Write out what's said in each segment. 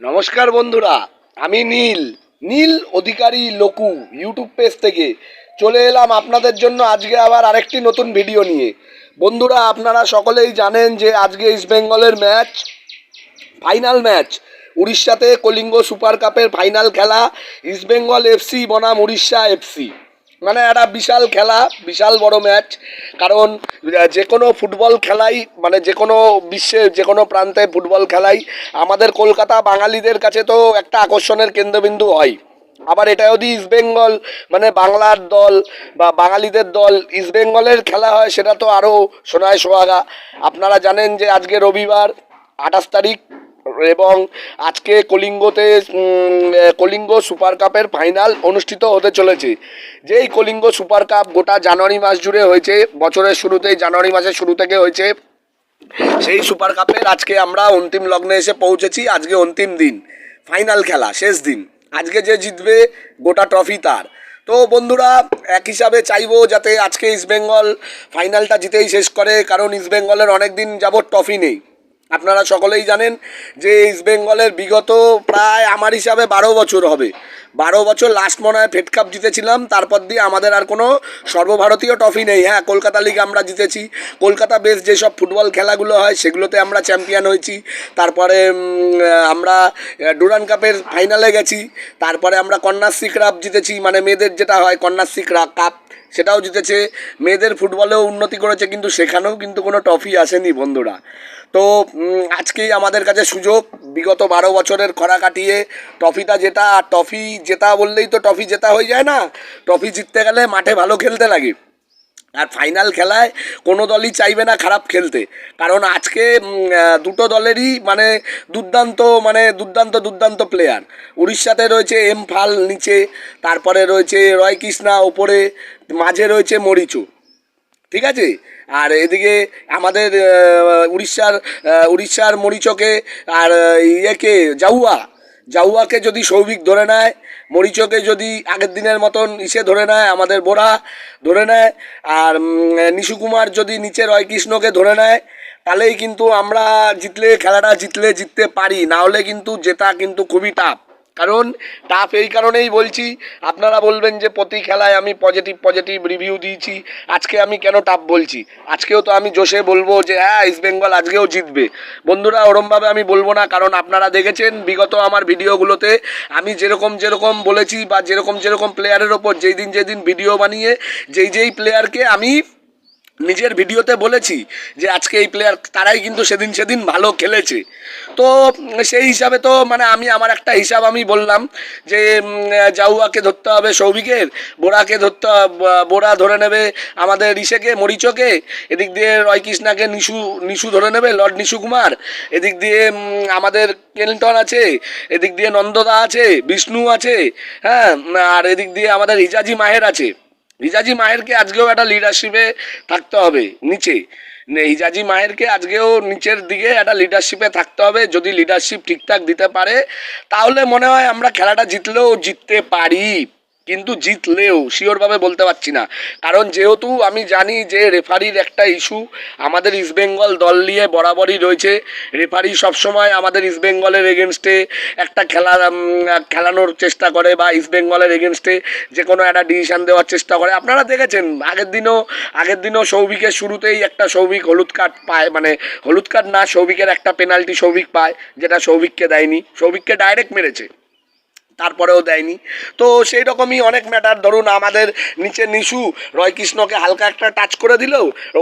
নমস্কার বন্ধুরা, আমি নীল। নীল অধিকারী লোকু ইউটিউব পেজ থেকে। চলে এলাম আপনাদের জন্য আজকে আবার আরেকটি নতুন ভিডিও নিয়ে। বন্ধুরা, আপনারা সকলেই জানেন যে আজকে ইস্ট বেঙ্গলের ম্যাচ ফাইনাল ম্যাচ উড়িষ্যাতে কলিঙ্গ সুপার কাপের ফাইনাল খেলা ইস্ট বেঙ্গল এফসি বনাম উড়িষ্যা এফসি মানে একটা বিশাল খেলা, বিশাল বড় ম্যাচ কারণ যে কোনো ফুটবল খেলাই মানে যে কোনো বিশ্বের যে কোনো প্রান্তে ফুটবল খেলাই, আমাদের কলকাতা বাঙালিদের কাছে তো একটা আকর্ষণের কেন্দ্রবিন্দু হয়। আবার এটা যদি ইস্ট বেঙ্গল মানে বাংলার দল বা বাঙালিদের দল ইস্ট বেঙ্গলের খেলা হয়, সেটা তো আরও সোনায় সোহাগা। আপনারা জানেন যে আজকে রবিবার আঠাশ তারিখ এবং আজকে কলিঙ্গতে কলিঙ্গ সুপার কাপের ফাইনাল অনুষ্ঠিত হতে চলেছে। যেই কলিঙ্গ সুপার কাপ গোটা জানুয়ারি মাস জুড়ে হয়েছে, বছরের শুরুতেই, জানুয়ারি মাসের শুরু থেকে হয়েছে, সেই সুপার কাপের আজকে আমরা অন্তিম লগ্নে এসে পৌঁছেছি, আজকে অন্তিম দিন, ফাইনাল খেলা, শেষ দিন। আজকে যে জিতবে গোটা ট্রফি তার। তো বন্ধুরা, এক হিসাবে চাইব যাতে আজকে ইস্টবেঙ্গল ফাইনালটা জিতেই শেষ করে, কারণ ইস্টবেঙ্গলের অনেক দিন যাবৎ ট্রফি নেই। আপনারা সকলেই জানেন যে ইস্টবেঙ্গলের বিগত প্রায় আমার হিসাবে বারো বছর হবে। বারো বছর লাস্ট মনে হয় ফেড কাপ জিতেছিলাম, তারপর দিয়ে আমাদের আর কোনো সর্বভারতীয় ট্রফি নেই। হ্যাঁ কলকাতা লিগ আমরা জিতেছি। কলকাতা বেস যেসব ফুটবল খেলাগুলো হয়, সেগুলোতে আমরা চ্যাম্পিয়ন হয়েছি। তারপরে আমরা ডুরান কাপের ফাইনালে গেছি। তারপরে আমরা কন্যাশ্রী কাপ জিতেছি মানে মেয়েদের যেটা হয় কন্যাশ্রী কাপ সেটাও জিতেছে। মেয়েদের ফুটবলেও উন্নতি করেছে, কিন্তু সেখানেও কিন্তু কোনো ট্রফি আসেনি বন্ধুরা। তো আজকেই আমাদের কাছে সুযোগ। বিগত বারো বছরের খরা কাটিয়ে ট্রফিটা জেতা, আর ট্রফি জেতা বললেই তো ট্রফি জেতা হয়ে যায় না। ট্রফি জিততে গেলে মাঠে ভালো খেলতে লাগে। আর ফাইনাল খেলায় কোনো দলই চাইবে না খারাপ খেলতে। কারণ আজকে দুটো দলেরই মানে দুর্দান্ত মানে দুর্দান্ত দুর্দান্ত প্লেয়ার উড়িষ্যাতে রয়েছে এম ফাল নিচে, তারপরে রয়েছে রয় কৃষ্ণা ওপরে, মাঝে রয়েছে মরিচু। ঠিক আছে? আর এদিকে আমাদের উড়িষ্যার উড়িষ্যার মরিচকে আর ইয়েকে জাউয়া। জাউয়াকে যদি সৌভিক ধরে নেয়, মরিচকে যদি আগের দিনের মতন ইসে ধরে নেয়, আমাদের বোরা ধরে নেয়, আর নিশু কুমার যদি নিচে রয় কৃষ্ণকে ধরে নেয়, তাহলেই কিন্তু আমরা জিতলে, খেলাটা জিতলে জিততে পারি। না হলে কিন্তু জেতা কিন্তু খুবই টাফ। কারণ টাফ এই কারণেই বলছি, আপনারা বলবেন যে প্রতি খেলায় আমি পজিটিভ পজিটিভ রিভিউ দিয়েছি, আজকে আমি কেন টাফ বলছি? আজকেও তো আমি জোশে বলব যে হ্যাঁ ইস্ট বেঙ্গল আজকেও জিতবে। বন্ধুরা, ওরমভাবে আমি বলব না, কারণ আপনারা দেখেছেন, বিগত আমার ভিডিওগুলোতে আমি যেরকম যেরকম বলেছি বা যেরকম যেরকম প্লেয়ারের ওপর যেই দিন যেদিন ভিডিও বানিয়ে, যেই যেই প্লেয়ারকে আমি নিজের ভিডিওতে বলেছি যে আজকে এই প্লেয়ার তারাই কিন্তু সেদিন সেদিন ভালো খেলেছে। তো সেই হিসাবে তো মানে আমি আমার একটা হিসাব আমি বললাম যে জাউয়াকে ধরতে হবে, সৌভিকের, বোরাকে ধরতে বোরা ধরে নেবে আমাদের ঋষেকে, মরিচকে, এদিক দিয়ে রয়কৃষ্ণাকে, নিশু নিশু ধরে নেবে, লর্ড নিশু কুমার, এদিক দিয়ে আমাদের কেলটন আছে, এদিক দিয়ে নন্দদা আছে, বিষ্ণু আছে হ্যাঁ আর এদিক দিয়ে আমাদের হিজাজি মাহের আছে। হিজাজি মায়েরকে আজকেও একটা লিডারশিপে থাকতে হবে, নিচে। হিজাজি মায়েরকে আজকেও নিচের দিকে একটা লিডারশিপে থাকতে হবে, যদি লিডারশিপ ঠিকঠাক দিতে পারে, তাহলে মনে হয় আমরা খেলাটা জিতলেও জিততে পারি। কিন্তু জিতলেও, শিওরভাবে বলতে পারছি না। কারণ যেহেতু আমি জানি যে রেফারির একটা ইস্যু, আমাদের ইস্টবেঙ্গল দল নিয়ে বরাবরই রয়েছে। রেফারি সবসময় আমাদের ইস্টবেঙ্গলের এগেনস্টে একটা খেলা খেলানোর চেষ্টা করে বা ইস্টবেঙ্গলের এগেনস্টে যে কোনো একটা ডিসিশন দেওয়ার চেষ্টা করে। আপনারা দেখেছেন, আগের দিনও আগের দিনও সৌভিকের শুরুতেই একটা সৌভিক হলুদ কার্ড পায় মানে হলুদ কার্ড না, সৌভিকের একটা পেনাল্টি সৌভিক পায়, যেটা সৌভিককে দেয়নি। সৌভিককে ডাইরেক্ট মেরেছে। তারপরেও দেয়নি। তো সেই রকমই অনেক ম্যাটার ধরুন আমাদের নিচে নিশু রয়কৃষ্ণকে হালকা একটা টাচ করে দিল,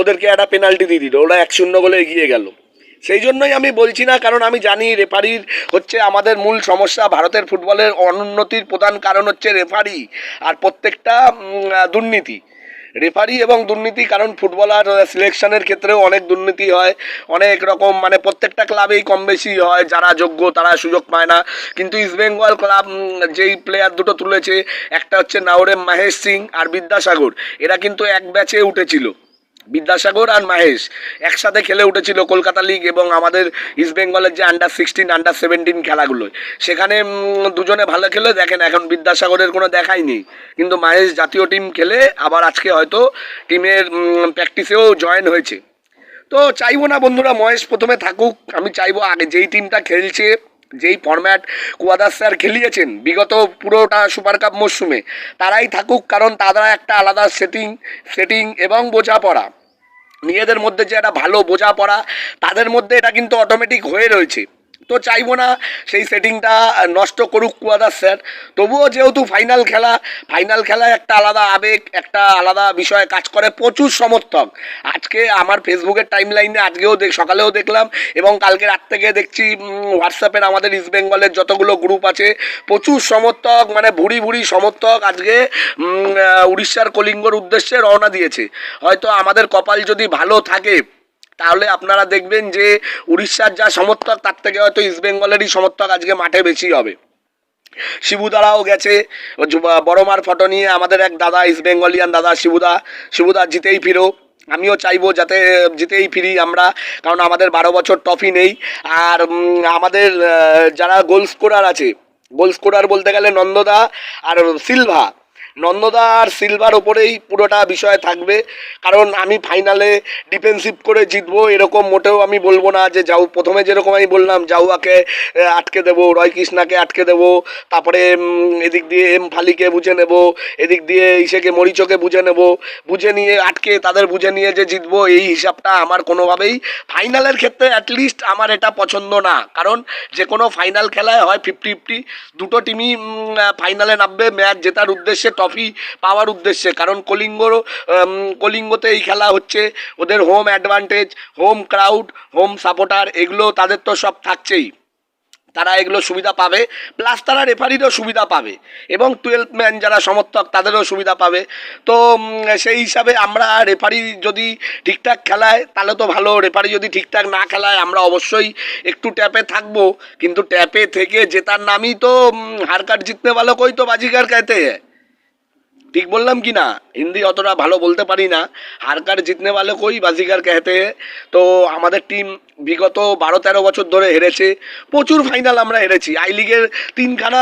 ওদেরকে একটা পেনাল্টি দিয়ে দিল, ওরা এক শূন্য বলে এগিয়ে গেল। সেই জন্যই আমি বলছি না, কারণ আমি জানি রেফারির হচ্ছে আমাদের মূল সমস্যা ভারতের ফুটবলের অনুন্নতির প্রধান কারণ হচ্ছে রেফারি আর প্রত্যেকটা দুর্নীতি। রেফারি এবং দুর্নীতি, কারণ ফুটবলার সিলেকশনের ক্ষেত্রেও অনেক দুর্নীতি হয়। অনেক রকম মানে প্রত্যেকটা ক্লাবেই কম বেশি হয়, যারা যোগ্য তারা সুযোগ পায় না। কিন্তু ইস্টবেঙ্গল ক্লাব যেই প্লেয়ার দুটো তুলেছে, একটা হচ্ছে নাওরেম মাহেশ সিং আর বিদ্যাসাগর। এরা কিন্তু এক ব্যাচে উঠেছিল। বিদ্যাসাগর আর মাহেশ একসাথে খেলে উঠেছিল কলকাতা লিগ এবং আমাদের ইস্টবেঙ্গলের যে আন্ডার সিক্সটিন আন্ডার সেভেন্টিন খেলাগুলো। সেখানে দুজনে ভালো খেলে, দেখেন এখন বিদ্যাসাগরের কোনো দেখাই নেই। কিন্তু মাহেশ জাতীয় টিম খেলে, আবার আজকে হয়তো টিমের প্র্যাকটিসেও জয়েন হয়েছে। তো চাইব না বন্ধুরা, মহেশ প্রথমে থাকুক। আমি চাইব আগে যেই টিমটা খেলছে যেই ফরম্যাট কুয়াদাস স্যার খেলিয়েছেন, বিগত পুরোটা সুপার কাপ মরশুমে তারাই থাকুক, কারণ তারা একটা আলাদা সেটিং সেটিং এবং বোঝাপড়া। নিজেদের মধ্যে যে একটা ভালো বোঝাপড়া, তাদের মধ্যে এটা কিন্তু অটোমেটিক হয়ে রয়েছে। তো চাইব না, সেই সেটিংটা নষ্ট করুক কুয়াদাস স্যার তবুও যেহেতু ফাইনাল খেলা ফাইনাল খেলায় একটা আলাদা আবেগ, একটা আলাদা বিষয়ে কাজ করে প্রচুর সমর্থক। আজকে আমার ফেসবুকের টাইম লাইনে আজকেও দেখ, সকালেও দেখলাম এবং কালকে রাত থেকে দেখছি হোয়াটসঅ্যাপের আমাদের ইস্ট বেঙ্গলের যতগুলো গ্রুপ আছে, প্রচুর সমর্থক মানে ভুড়ি ভুড়ি সমর্থক আজকে উড়িষ্যার কলিঙ্গর উদ্দেশ্যে রওনা দিয়েছে। হয়তো আমাদের কপাল যদি ভালো থাকে তাহলে আপনারা দেখবেন যে উড়িষ্যার যা সমর্থক, তার থেকে হয়তো ইস্ট বেঙ্গলেরই সমর্থক আজকে মাঠে বেশি হবে। শিবুদারাও গেছে। বড়মার ফটো নিয়ে আমাদের এক দাদা ইস্ট বেঙ্গলিয়ান দাদা শিবুদা শিবুদা জিতেই ফিরো। আমিও চাইব যাতে জিতেই ফিরি আমরা, কারণ আমাদের বারো বছর ট্রফি নেই। আর আমাদের যারা গোল স্কোরার আছে গোল স্কোরার বলতে গেলে নন্দদা আর সিলভা। নন্দদা আর সিলভার ওপরেই পুরোটা বিষয় থাকবে। কারণ আমি ফাইনালে ডিফেন্সিভ করে জিতবো, এরকম মোটেও আমি বলব না যে যাও, প্রথমে যেরকম আমি বললাম জাউয়াকে আটকে দেবো রয় কৃষ্ণাকে আটকে দেবো, তারপরে এদিক দিয়ে এম ফালিকে বুঝে নেব, এদিক দিয়ে ইসেকে মরিচকে বুঝে নেব, বুঝে নিয়ে আটকে তাদের বুঝে নিয়ে যে জিতবো, এই হিসাবটা আমার কোনোভাবেই ফাইনালের ক্ষেত্রে অ্যাটলিস্ট আমার এটা পছন্দ না। কারণ যে কোনো ফাইনাল খেলায় হয় ফিফটি ফিফটি দুটো টিমই ফাইনালে নামবে ম্যাচ জেতার উদ্দেশ্যে ট্রফি পাওয়ার উদ্দেশ্যে। কারণ কলিঙ্গ কলিঙ্গতে এই খেলা হচ্ছে। ওদের home advantage home crowd home supporter এগুলো তাদের তো সব থাকছেই। তারা এগুলো সুবিধা পাবে। প্লাস তারা রেফারিরও সুবিধা পাবে। এবং টুয়েলভ ম্যান যারা সমর্থক, তাদেরও সুবিধা পাবে। তো সেই হিসাবে আমরা রেফারি যদি ঠিকঠাক খেলায়, তাহলে তো ভালো। রেফারি যদি ঠিকঠাক না খেলায়, আমরা অবশ্যই একটু ট্যাপে থাকব। কিন্তু ট্যাপে থেকে জেতার নামই তো হার কাট জিততে ভালো কই তো বাজিকার খাইতে ঠিক বললাম কি না? হিন্দি অতটা ভালো বলতে পারি না। হারকার জিতনে ভালো কই বাজিকার কেহতে? তো আমাদের টিম বিগত বারো তেরো বছর ধরে হেরেছে। প্রচুর ফাইনাল আমরা হেরেছি। আই লিগের তিনখানা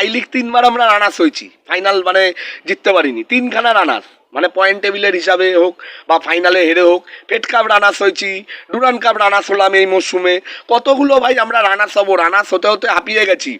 আই লিগ তিনবার আমরা রানার্স হয়েছি। ফাইনাল মানে জিততে পারিনি। তিনখানা রানার্স মানে পয়েন্ট টেবিলের হিসাবে হোক বা ফাইনালে হেরে হোক পেট কাপ রানার্স হয়েছি ডুরান কাপ রানার্স হলাম এই মরশুমে কতগুলো ভাই আমরা রানার্স হব? রানার্স হতে হতে হাঁপিয়ে গেছি।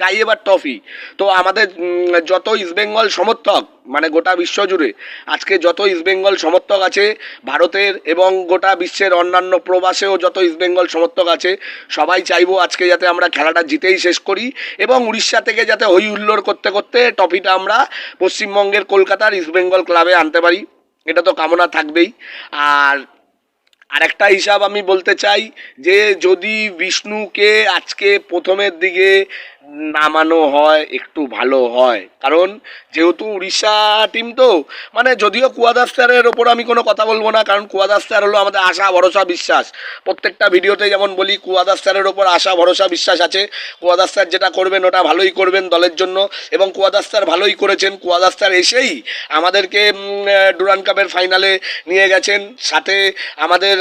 চাই এবার ট্রফি। তো আমাদের যত ইস্টবেঙ্গল সমর্থক মানে গোটা বিশ্ব জুড়ে, আজকে যত ইস্টবেঙ্গল সমর্থক আছে, ভারতের এবং গোটা বিশ্বের অন্যান্য প্রবাসেও যত ইস্টবেঙ্গল সমর্থক আছে, সবাই চাইব আজকে যাতে আমরা খেলাটা জিতেই শেষ করি এবং উড়িষ্যা থেকে যাতে হই হুল্লোড় করতে করতে ট্রফিটা আমরা পশ্চিমবঙ্গের কলকাতার ইস্টবেঙ্গল ক্লাবে আনতে পারি। এটা তো কামনা থাকবেই। আর আরেকটা হিসাব আমি বলতে চাই যে যদি বিষ্ণুকে আজকে প্রথমের দিকে নামানো হয়, একটু ভালো হয়। কারণ যেহেতু উড়িষ্যা টিম তো মানে যদিও কুয়াদাস স্যারের ওপর আমি কোনো কথা বলব না, কারণ কুয়াদাস স্যার হলো আমাদের আশা, ভরসা, বিশ্বাস। প্রত্যেকটা ভিডিওতে যেমন বলি কুয়াদাস স্যারের ওপর আশা, ভরসা, বিশ্বাস আছে। কুয়াদাস স্যার যেটা করবেন, ওটা ভালোই করবেন দলের জন্য। এবং কুয়াদাস স্যার ভালোই করেছেন। কুয়াদাস স্যার এসেই আমাদেরকে ডুরান কাপের ফাইনালে নিয়ে গেছেন। সাথে আমাদের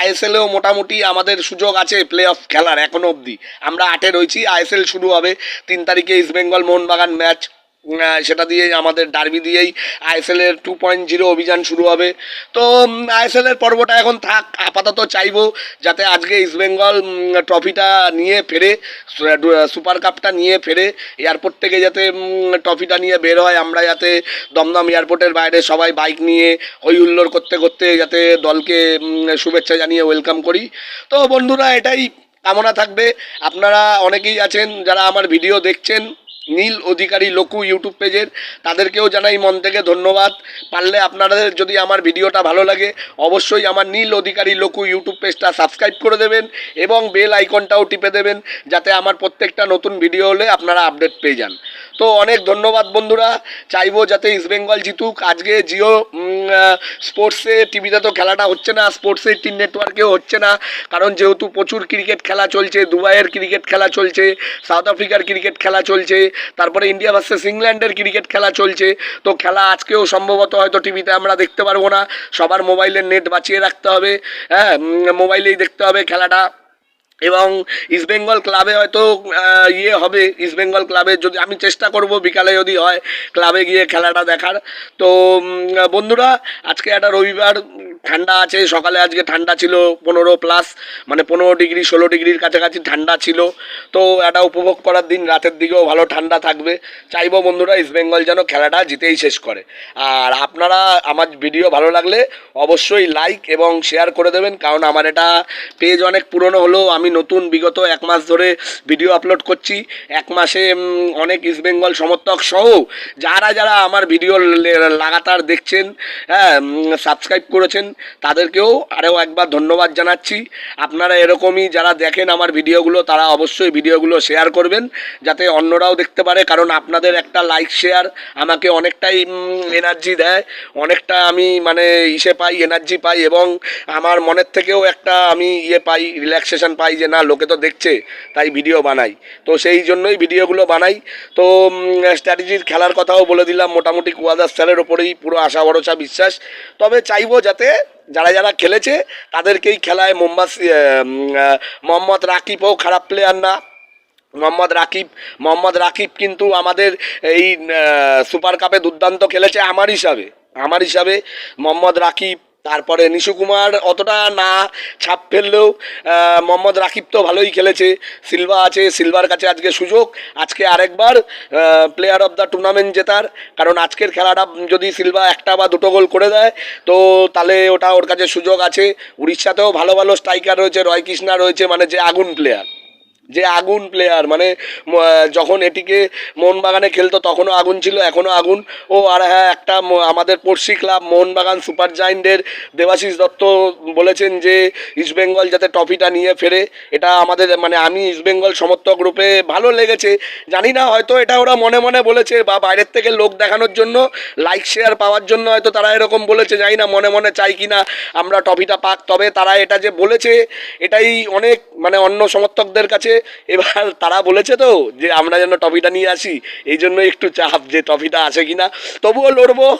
আইএসএলেও মোটামুটি আমাদের সুযোগ আছে প্লে অফ খেলার এখনও অবধি। আমরা আটে রয়েছি আইএসএল শুরু হবে। তিন তারিখে ইস্টবেঙ্গল মোহনবাগান ম্যাচ সেটা দিয়েই আমাদের ডার্বি দিয়েই আইএসএল এর টু পয়েন্ট জিরো অভিযান শুরু হবে। তো আইএসএল এর পর্বটা এখন থাক, আপাতত চাইব যাতে আজকে ইস্টবেঙ্গল ট্রফিটা নিয়ে ফেরে সুপার কাপটা নিয়ে ফেরে এয়ারপোর্ট থেকে যাতে ট্রফিটা নিয়ে বের হয়, আমরা যাতে দমদম এয়ারপোর্টের বাইরে সবাই বাইক নিয়ে হই হুল্লোড় করতে করতে যাতে দলকে শুভেচ্ছা জানিয়ে ওয়েলকাম করি। তো বন্ধুরা, এটাই কামনা থাকবে। আপনারা অনেকেই আছেন যারা আমার ভিডিও দেখছেন, নীল অধিকারী লোকু ইউটিউব পেজের, তাদেরকেও জানাই মন থেকে ধন্যবাদ। পারলে আপনাদের যদি আমার ভিডিওটা ভালো লাগে, অবশ্যই আমার নীল অধিকারী লোকু ইউটিউব পেজটা সাবস্ক্রাইব করে দেবেন এবং বেল আইকনটাও টিপে দেবেন, যাতে আমার প্রত্যেকটা নতুন ভিডিও হলে আপনারা আপডেট পেয়ে যান। তো অনেক ধন্যবাদ বন্ধুরা, চাইব যাতে ইস্টবেঙ্গল জিতুক। আজকে জিও স্পোর্টসে, টিভিতে তো খেলাটা হচ্ছে না, স্পোর্টসে এইটিন নেটওয়ার্কেও হচ্ছে না, কারণ যেহেতু প্রচুর ক্রিকেট খেলা চলছে, দুবাইয়ের ক্রিকেট খেলা চলছে, সাউথ আফ্রিকার ক্রিকেট খেলা চলছে, তারপরে ইন্ডিয়া ভার্সেস ইংল্যান্ডের ক্রিকেট খেলা চলছে, তো খেলা আজকেও সম্ভবত হয়তো টিভিতে আমরা দেখতে পারব না, সবার মোবাইলের নেট বাঁচিয়ে রাখতে হবে হ্যাঁ মোবাইলেই দেখতে হবে খেলাটা। এবং ইস্টবেঙ্গল ক্লাবে হয়তো ইয়ে হবে। ইস্টবেঙ্গল ক্লাবে যদি আমি চেষ্টা করব, বিকালে যদি হয় ক্লাবে গিয়ে খেলাটা দেখার। তো বন্ধুরা, আজকে একটা রবিবার, ঠান্ডা আছে। সকালে আজকে ঠান্ডা ছিল পনেরো প্লাস মানে পনেরো ডিগ্রি, ষোলো ডিগ্রির কাছাকাছি ঠান্ডা ছিল। তো এটা উপভোগ করার দিন, রাতের দিকেও ভালো ঠান্ডা থাকবে। চাইব বন্ধুরা ইস্টবেঙ্গল যেন খেলাটা জিতেই শেষ করে। আর আপনারা, আমার ভিডিও ভালো লাগলে অবশ্যই লাইক এবং শেয়ার করে দেবেন, কারণ আমার এটা পেজ অনেক পুরনো হলেও আমি নতুন বিগত এক মাস ধরে ভিডিও আপলোড করছি। এক মাসে অনেক ইস্টবেঙ্গল সমর্থক সহ যারা যারা আমার ভিডিও লাগাতার দেখছেন হ্যাঁ সাবস্ক্রাইব করেছেন, তাদেরকেও আরও একবার ধন্যবাদ জানাচ্ছি। আপনারা এরকমই যারা দেখেন আমার ভিডিওগুলো তারা অবশ্যই ভিডিওগুলো শেয়ার করবেন, যাতে অন্যরাও দেখতে পারে, কারণ আপনাদের একটা লাইক শেয়ার আমাকে অনেকটাই এনার্জি দেয়, অনেকটা আমি মানে ইসে পাই এনার্জি পাই, এবং আমার মনের থেকেও একটা আমি ইয়ে পাই রিল্যাক্সেশন পাই যে না, লোকে তো দেখছে, তাই ভিডিও বানাই। তো সেই জন্যই ভিডিওগুলো বানাই। তো স্ট্র্যাটেজির খেলার কথাও বলে দিলাম। মোটামুটি কুয়াদাস স্যারের ওপরেই পুরো আশা, ভরসা, বিশ্বাস। তবে চাইব যাতে যারা যারা খেলেছে, তাদেরকেই খেলায় মোহাম্মদ মোহাম্মদ রাকিবও খারাপ প্লেয়ার না। মোহাম্মদ রাকিব মোহাম্মদ রাকিব কিন্তু আমাদের এই সুপার কাপে দুর্দান্ত খেলেছে আমার হিসাবে। আমার হিসাবে মোহাম্মদ রাকিব তারপরে নিশু কুমার অতটা না ছাপ ফেললেও মোহাম্মদ রাকিব তো ভালোই খেলেছে। সিলভা আছে, সিলভার কাছে আজকে সুযোগ। আজকে আরেকবার প্লেয়ার অফ দ্য টুর্নামেন্ট জেতার। কারণ আজকের খেলাটা যদি সিলভা একটা বা দুটো গোল করে দেয়, তো তাহলে ওটা ওর কাছে সুযোগ আছে। উড়িষ্যাতেও ভালো ভালো স্ট্রাইকার রয়েছে, রয় কৃষ্ণা রয়েছে মানে যে আগুন প্লেয়ার যে আগুন প্লেয়ার মানে যখন এটিকে মোহনবাগানে খেলতো তখনও আগুন ছিল, এখনও আগুন। ও, আর হ্যাঁ একটা আমাদের পড়শি ক্লাব মোহনবাগান সুপার জায়েন্টের দেবাশিস দত্ত বলেছেন যে ইস্টবেঙ্গল যাতে ট্রফিটা নিয়ে ফেরে, এটা আমাদের মানে আমি ইস্টবেঙ্গল সমর্থক রূপে ভালো লেগেছে। জানি না, হয়তো এটা ওরা মনে মনে বলেছে, বা বাইরের থেকে লোক দেখানোর জন্য লাইক শেয়ার পাওয়ার জন্য হয়তো তারা এরকম বলেছে, জানি না, মনে মনে চাই কি না আমরা ট্রফিটা পাক। তবে তারা এটা যে বলেছে, এটাই অনেক মানে অন্য সমর্থকদের কাছে এবার তারা বলেছে তো যে আমরা যেন ট্রফিটা নিয়ে আসি, এই জন্য একটু চাপ যে ট্রফিটা আসে কিনা। তবুও লড়বো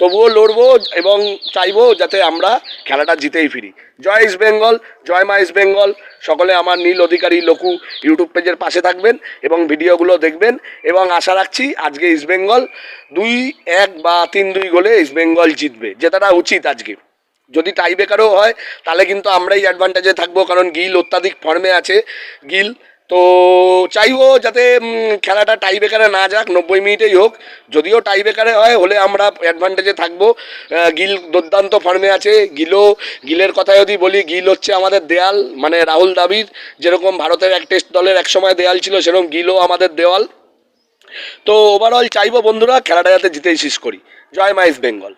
তবুও লড়বো এবং চাইব যাতে আমরা খেলাটা জিতেই ফিরি। জয় ইস্ট বেঙ্গল জয় মা ইস্ট বেঙ্গল সকলে আমার নীল অধিকারী লঘু ইউটিউব পেজের পাশে থাকবেন এবং ভিডিওগুলো দেখবেন এবং আশা রাখছি আজকে ইস্ট বেঙ্গল দুই এক বা তিন দুই গোলে ইস্ট বেঙ্গল জিতবে। জেতাটা উচিত আজকে। যদি টাই বেকারও হয়, তাহলে কিন্তু আমরাই অ্যাডভান্টেজে থাকব, কারণ গিল অত্যাধিক ফর্মে আছে, গিল। তো চাইব যাতে খেলাটা টাই বেকারে না যাক, নব্বই মিনিটেই হোক, যদিও টাই বেকারে হয়, হলে আমরা অ্যাডভান্টেজে থাকব। গিল দুর্দান্ত ফর্মে আছে, গিলও, গিলের কথা যদি বলি, গিল হচ্ছে আমাদের দেয়াল মানে রাহুল দাবির যেরকম ভারতের এক টেস্ট দলের এক সময় দেয়াল ছিল, সেরকম গিলও আমাদের দেওয়াল। তো ওভারঅল চাইব বন্ধুরা, খেলাটা যাতে জিতেই শেষ করি। জয় মাইস বেঙ্গল।